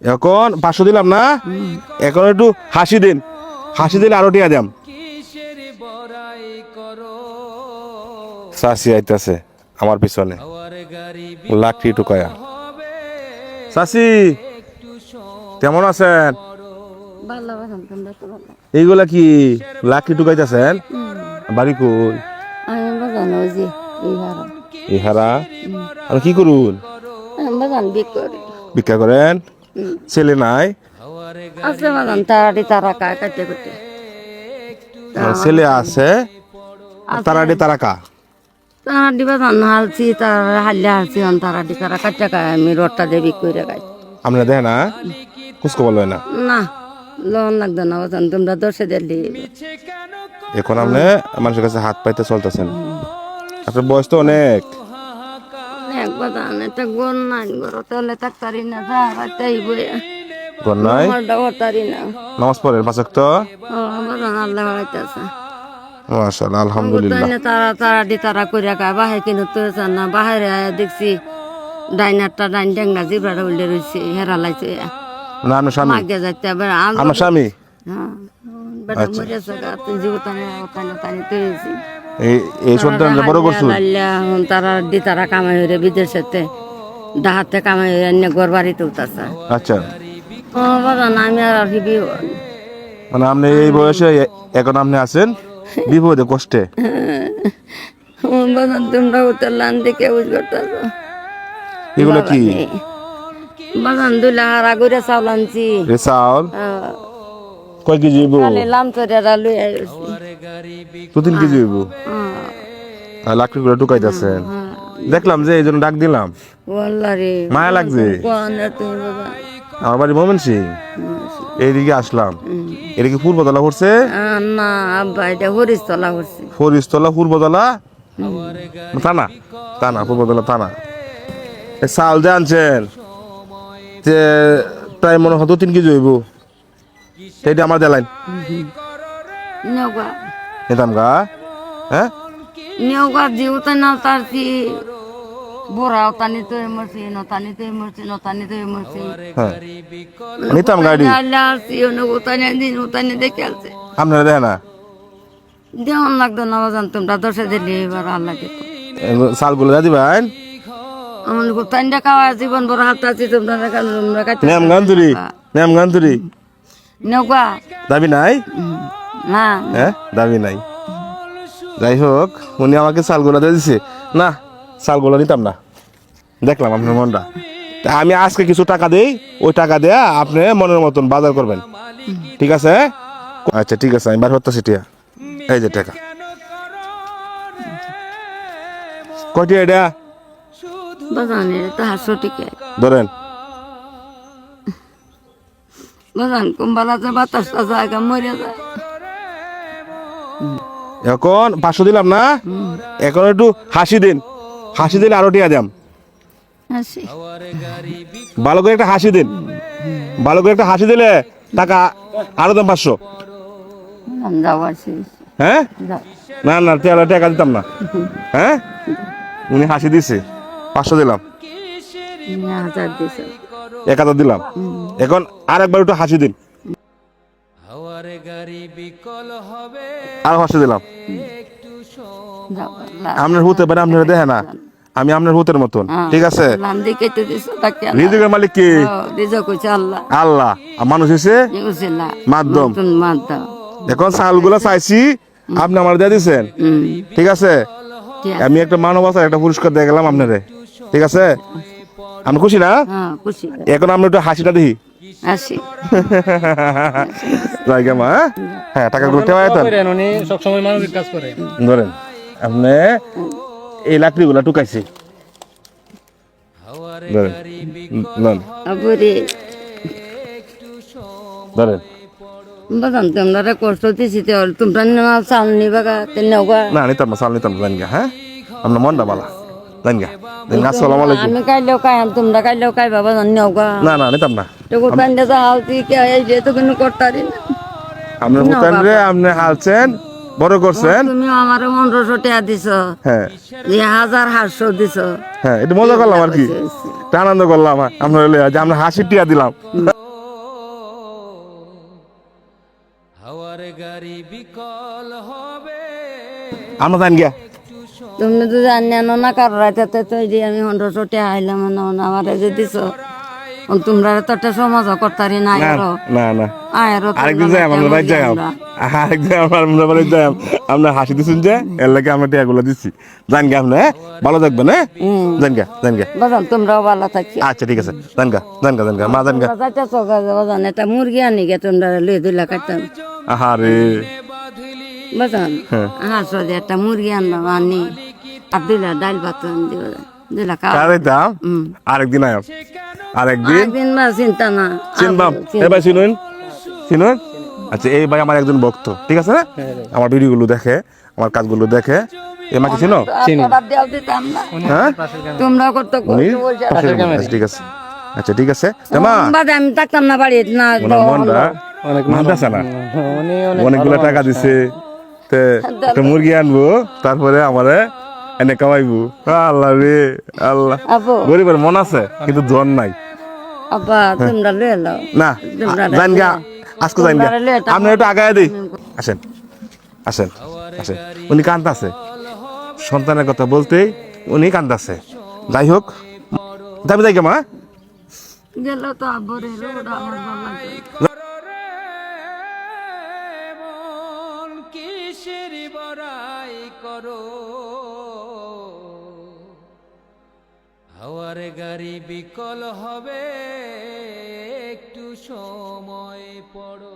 এখন পাঁচশো দিলাম না? এখন একটু হাসি দিন। হাসি দিলে আরও টিয়া দাম বড়াই আইতাছে আমার পিছনে। আর লাকড়ি টুকায়া। একটু কেমন আছেন? এইগুলা কি লাকড়ি টুকাইতেছেন? বাড়ি কই? ইহারা। আমি কি করুন? আমি বাজান বিক করি। ভিক্ষা করেন? ছেলে নাই। আছে বাজান তাড়াতাড়ি তারা কায় কাটতে আমার ছেলে আছে। তারাডি তারাকা তাড়াতাড়ি বাজান হালছি তার হাল্লে হালছি তাড়াতাড়ি তারা কাটতে কায় আমি রোডটা দিয়ে বিক করে গাই আমরা দেখে না? কুসকো বলবে না? না লোন লাগতো না বাজান তোমরা দশে দিল্লি এখন আপনি মানুষের কাছে হাত পাইতে চলতেছেন। আপনার বয়স তো অনেক। অনেক এটা গোন নাই গরো তাহলে থাকতারি না যা রাইতেই বইয়া ঘর নাই ঘরটা না নামাজ পড়েন পাঁচক তো ও আল্লাহ হইতেছে মাশাআল্লাহ আলহামদুলিল্লাহ তারা তারা দি তারা কইরা কা বাহে কিন্তু তো না বাহিরে আয়া দেখছি ডাইনারটা ডাইন ডেঙ্গা জিবরাটা উল্টে রইছে হেরা লাইছে না আপনার স্বামী মাগে যাইতে আবার আমার স্বামী হ্যাঁ বেটা মরেছে গা তুই জীবতানে ওখানে তানি তুইছি এই সন্তানটা বড় করছু? তারা দি তারা কামাই হইরে বিদেশেতে। ডাহাতে কামাই হইরে এনে ঘর বাড়িতে উঠাছে আচ্ছা। ও বাবা না আমি আর কি মানে আপনি এই বয়সে এখন আপনি আছেন? বিপদে কষ্টে? বাবা তোমরা উত্তর লান দিকে উজ করতেছো। এগুলো কি? বাগান দুই লাহারা করে চাউল আনছি। চাউল? কয় কেজি হইব? দু তিন কেজি হইব? আর লাকড়ি করে টুকাইতেছেন দেখলাম যে এই জন্য ডাক দিলাম। মায়া লাগছে? আমার বাড়ি মোমেন সিং। এইদিকে আসলাম। এদিকে পূর্বতলা পড়ছে আহ, না আব্বা এটা হরিশ তলা করছি ফরিস্তলা পূর্বতলা থানা? থানা পূর্বতলা থানা। এই চাউল যে আনছেন যে প্রায় মনে হয় দু তিন কেজি হইব। সেইটা আমার দেলাইন নেওগা। নিতাম গা হ্যাঁ? নেওগা জিউতা না তারছি বোরা তানি তো মরছি নতানি তো মরছি নতানি তো মরছি। হ্যাঁ। নিতাম গাড়ি আল্লাহ আসছি অন্য উতানি দিন উতানি দেখে আসছে আপনারা দেখে না? দেওয়ান লাগতো না বাজান তোমরা দশে দিলে এবার আল্লাহ দিত চালগুলো দা দিবেন আমার উতানিটা খাওয়া জীবন বড় হাত আছি তোমরা নেম গান্তুরি নেম গান্তুরি দাবি নাই? না। হ্যাঁ দাবি নাই। যাই হোক উনি আমাকে চালগুলো দিয়ে দিছে। না চালগুলো নিতাম না। দেখলাম আপনার মনটা। আমি আজকে কিছু টাকা দেই ওই টাকা দেয়া আপনি মনের মতন বাজার করবেন। ঠিক আছে? আচ্ছা ঠিক আছে আমি বার করতেছি টিয়া। এই যে টাকা। কয়টি এটা? ধরেন। বাজান কুম্বালাতে বাতাসটা জায়গা মরে যায়। এখন পাঁচশো দিলাম না? এখন একটু হাসি দিন। হাসি দিলে আরও টিয়া দাম ভালো করে একটা হাসি দিন। ভালো করে একটা হাসি দিলে টাকা আরও দাম পাঁচশো। হ্যাঁ? না না টাকা টাকা দিতাম না। হ্যাঁ? উনি হাসি দিছে। পাঁচশো দিলাম। এক হাজার দিলাম। এখন আর একবার একটু হাসি দিন। আর হাসি দিলাম। আপনার হতে পারে আপনারা দেখে না। আমি আপনার হুতের মতন ঠিক আছে? রিজিকের মালিক কি? আল্লাহ। আল্লাহ। মানুষ হিসে মাধ্যম। এখন চালগুলো চাইছি আপনি আমার দিয়ে দিচ্ছেন ঠিক আছে? আমি একটা মানবতার একটা পুরস্কার দিয়ে গেলাম আপনারে। ঠিক আছে? আপনি খুশি না? হ্যাঁ এখন আপনি একটু হাসিটা দেখি। আসি জায়গা মা হ্যাঁ? হ্যাঁ টাকাগুলো টেওয়ায় তো? উনি সবসময় মানবিক কাজ করে। ধরেন আপনি এই লাকড়িগুলো টুকাইছি। ধরেন ধরেন। বাজান তোমরা কষ্ট দিছি তোমরা চাল নিবা না নিতাম চাল নিতাম না, হ্যাঁ? আপনার মনটা বালা। জান গা। জান গা, আসসালামু আলাইকুম। আমি কাইলেও কায়াম তোমরা কাইলেও কাই বাবা জান নেওয়া না না নিতাম না। তো কোথায় যা হালতি কে এই যে তো কোনো করতারি না আপনার হুতান রে আপনি হালছেন বড় করছেন। তুমি আমার পনেরোশো টাকা দিছ। হ্যাঁ। হাজার দিছ। হ্যাঁ এটা মজা করলাম আর কি। আনন্দ করলাম যে আমরা হাসি টিয়া দিলাম। হাওয়ার গাড়ি বিকল হবে। আমরা জান গিয়া। তুমি তো জানি না কারও রাইতে তো এই যে আমি পনেরোশো টাকা আইলাম না আমার যে দিছ। তোমরা তো একটা সমাজ করতারি না না আরও না না। আরও আরেকদিন যাই আমরা বাড়ি যাই আরেকদিন আমরা বাড়ি যাই আমরা হাসি দিছেন যে এর লাগে আমরা টিয়াগুলো দিচ্ছি জান আপনি হ্যাঁ? ভালো থাকবেন হ্যাঁ? জান গিয়া জান গিয়া বাজান তোমরাও ভালো থাকি আচ্ছা ঠিক আছে। জান গা জান গা জান গা মা জান গা। যাইতেছ বাজান এটা মুরগি আনি গে তোমরা লই দিলা কাটতাম। আহারে বাজান। হাঁসো যে একটা মুরগি আনলাম আনি আর দিলা ডাল ভাত দিলা দিলা খাওয়া কারে দাম আরেকদিন আয়াম আরেকদিন? একদিন বা চিন্তা না। চিনবাম এ ভাই শুনুন শুনুন আচ্ছা এই ভাই আমার একজন ভক্ত ঠিক আছে না? আমার ভিডিওগুলো দেখে আমার কাজগুলো দেখে। এ মাকে চিনো? না। হ্যাঁ? তোমরা করতে ঠিক আছে। আচ্ছা ঠিক আছে। মা আমি থাকতাম না বাড়ি না মনটা মানতেছে না। অনেক অনেকগুলো টাকা দিছে। তে একটা মুরগি আনব তারপরে আমারে এনে কামাইবো আল্লাহ রে আল্লাহ। গরিবের মন আছে কিন্তু জন নাই। আব্বা তোমরা লয়ে এলো না জান গা আজকে জান গা তোমরা একটু আগায় দিই। আসেন আসেন আসেন। উনি কান্দাছে। সন্তানের কথা বলতেই উনি কান্দাছে। যাই হোক যাবি যাই মা? গেল তো আমার কিসের বড়াই করো। হাওয়ার গাড়ি বিকল হবে একটু সময় পড়ো।